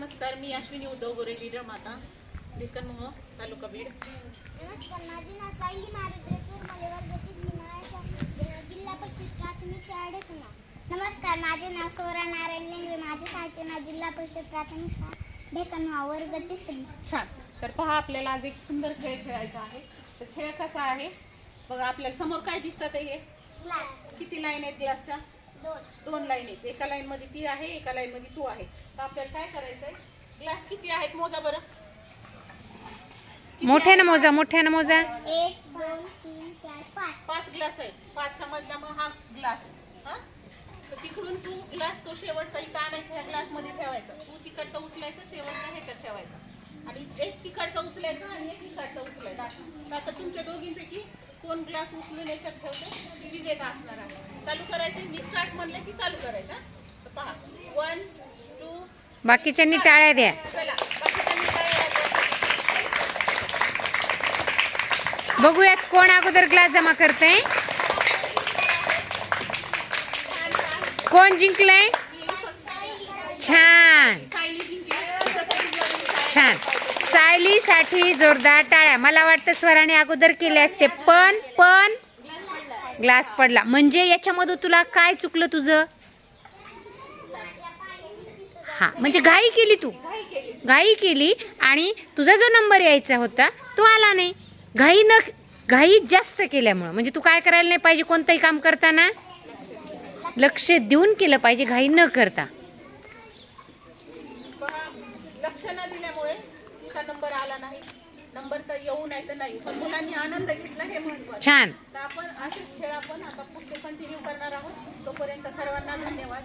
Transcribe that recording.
नमस्कार मी अश्विनी उद्धव गोरे लीडर माता मोह तालुका बीड. नमस्कार माझे नाव सायली जिल्हा परिषद प्राथमिक शाळा डेकुणा नमस्कार माझे नाव सोरा नारायण लेंगरे माझे शाळेचे नाव जिल्हा परिषद प्राथमिक शाळा वर्ग तिसरी. छान. तर पहा आपल्याला आज एक सुंदर खेळ खेळायचा आहे. तर खेळ कसा आहे? बघा आपल्याला समोर काय दिसतात हे? क्लास किती लाईन आहेत ग्लासच्या दोन दोन लाईन आहेत. एका लाईन मध्ये ती आहे एका लाईन मध्ये तू आहे. तर आपल्याला काय करायचं आहे ग्लास किती आहेत? मोजा बरं. मोठ्यानं आहेत? मोजा मोठ्यानं मोजा. एक दोन तीन चार पाच. पाच ग्लास आहेत. पाचच्या मधला मग हा ग्लास हा? तर तिकडून तू ग्लास तो शेवटचा इथं आणायचा ह्या ग्लासमध्ये ठेवायचा. तू तिकडचा उचलायचा शेवटचा ह्याच्यात ठेवायचा आणि एक तिकडचा उचलायचा आणि एक तिकडचा उचलायचा. आता तुमच्या दोघींपैकी कोण ग्लास उचलून याच्यात ठेवतो? विजेता असणार आहे. चालू करायचे? मी स्टार्ट म्हणलं की चालू करायचं पहा. वन टू बाकीच्यांनी टाळ्या द्या. चला. बाकीच्यांनी? बघूयात कोण अगोदर ग्लास जमा करते छान छान कोण जिंकलंय? छान. सायली जिंकली. छान. सायलीसाठी जोरदार टाळ्या. मला वाटतं स्वराने अगोदर केले असते पण पण ग्लास पडला. म्हणजे याच्यामध्ये तुला काय चुकलं तुझं? हा म्हणजे घाई केली तू. घाई केली आणि तुझा जो नंबर यायचा होता तो आला नाही. घाई न घाई जास्त केल्यामुळं. म्हणजे तू काय करायला नाही पाहिजे कोणतंही काम करताना? लक्ष देऊन केलं पाहिजे घाई न करता. लक्ष न दिल्यामुळे तिचा नंबर आला नाही. नंबर तर येऊ नाही तर नाही. पण मुलांनी आनंद घेतला हे महत्वाचं छान. तर आपण असेच खेळ आपण आता पुढचे कंटिन्यू करणार आहोत. तोपर्यंत सर्वांना धन्यवाद.